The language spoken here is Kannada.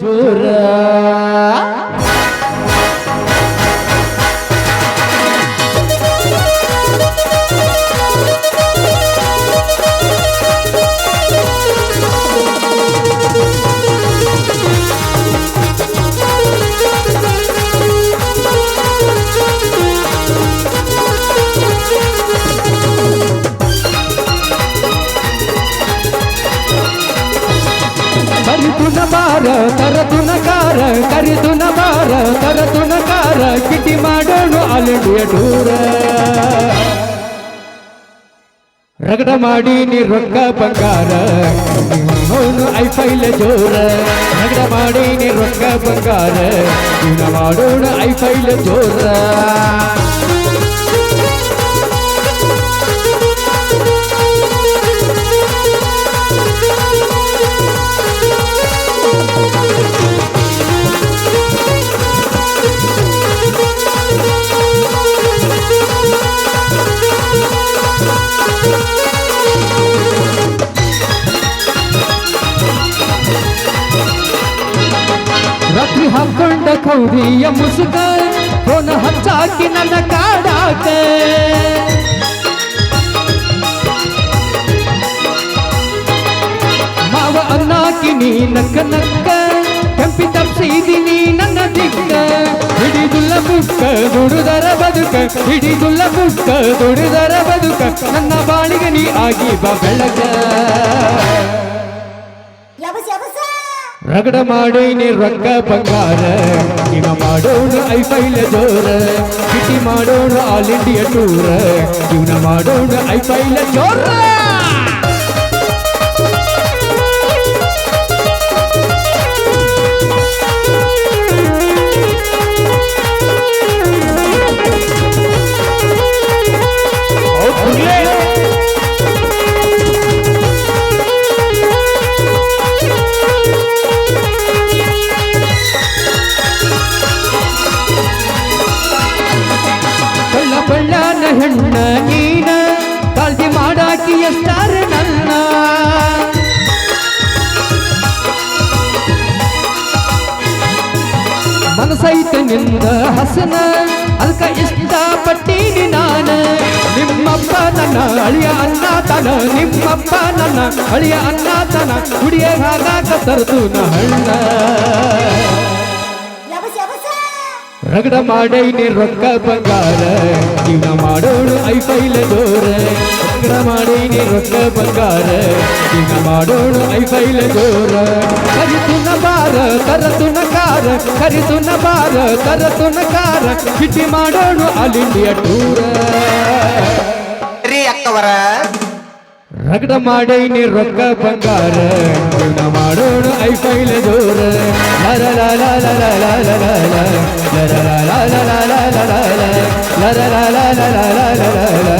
Dur. ಕರಿತುನ ಬಾರ ತರತುನ ಕಾರ, ಕರಿತುನ ಬಾರ ತರತುನ ಕಾರ, ಕಿಟಿ ಮಾಡೋಣ ಆಲ್ ಇಂಡಿಯಾ ಟೂರ ರಗಡ ಮಾಡಿ ನೀ ರೊಕ್ಕ ಬಂಗಾರ ಅವನು ಐಫೈಲ ಜೋರ. ರಗಡ ಮಾಡಿ ನೀ ರೊಕ್ಕ ಬಂಗಾರ ಮಾಡೋಣ ಐಫೈಲ ಜೋರ. ಹಾಕೊಂಡ ಕೌರಿಯ ಮುಸುಕ ಫೋನ ಹಚ್ಚಾಕಿ ನನ್ನ ಕಾಡಾಕ. ಮಾವ ಅನ್ನಾಕಿ ನೀ ನಕ್ಕ ನಕ್ಕ ಕೆಂಪಿ ತಪ್ಸಿದಿನಿ ನನ್ನ ದಿಕ್ಕ. ಹಿಡಿದುಲ್ಲ ಬುಕ್ಕ ದುಡುದರ ಬದುಕ ಹಿಡಿದುಲ್ಲ ಬುಕ್ಕ ದುಡಿದರ ಬದುಕ, ನನ್ನ ಬಾಳಿಗೆ ನೀ ಆಗಿ ಬಾ ಯಬಸ ರಗಡ ಮಾಡಿ ನೀ ರೊಕ್ಕ ಬಂಗಾರ ಇವ ಮಾಡೋಣ ಐಫೈಲ ಜೋರ ಕಿಟಿ ಮಾಡೋಣ ಆಲ್ ಇಂಡಿಯಾ ಟೂರ ಇವನ ಮಾಡೋಣ ಐಫೈಲ ಜೋರ ಮನಸೈತ ನಿಂದ ಹಸನ. ಅಲ್ಕ ಇಷ್ಟ ಪಟ್ಟೀನಿ ನಾನ. ನಿಮ್ಮಪ್ಪ ನನ್ನ ಅಳಿಯ ಅನ್ನ ತನ ನಿಮ್ಮಪ್ಪ ನನ್ನ ಅಳಿಯ ಅನ್ನ ತನ ಕುಡಿಯ ಹಾಗಾಕ ತರದು ನ ಹಣ್ಣ ಯಬಸ ಯಬಸ. ರಗಡ ಮಾಡೈನಿ ರೊಕ್ಕ ಬಂಗಾರ. ಜೀವನ ಮಾಡೋಣ ಐಫೈಲ ಜೋರ ರಗಡ ಮಾಡೈನಿ ರೊಕ್ಕ ಬಂಗಾರ ಜೀವನ ಮಾಡೋಣ ಐಫೈಲ ಜೋರ ಕರಿತುನ ಬಾರ ತರತುನ ಕಾರ ಕರಿತುನ ಬಾರ ತರತುನ ಕಾರ ಕಿಟಿ ಮಾಡೋಣ ಆಲ್ ಇಂಡಿಯಾ ಟೂರ ರೀ ಅಕ್ಕವರ ರಗಡ ಮಾಡೈನಿ ರೊಕ್ಕ ಬಂಗಾರ ಜೀವನ ಮಾಡೋಣ ಐಫೈಲ ಜೋರ ಲರ ಲ ಲ ಲ ಲ ಲ ಲ ಲ ಲ. ಲರ ಲ ಲ ಲ ಲ ಲ ಲ ಲ ಲ. ಲರ ಲ ಲ ಲ ಲ ಲ ಲ ಲ ಲ. ಲರ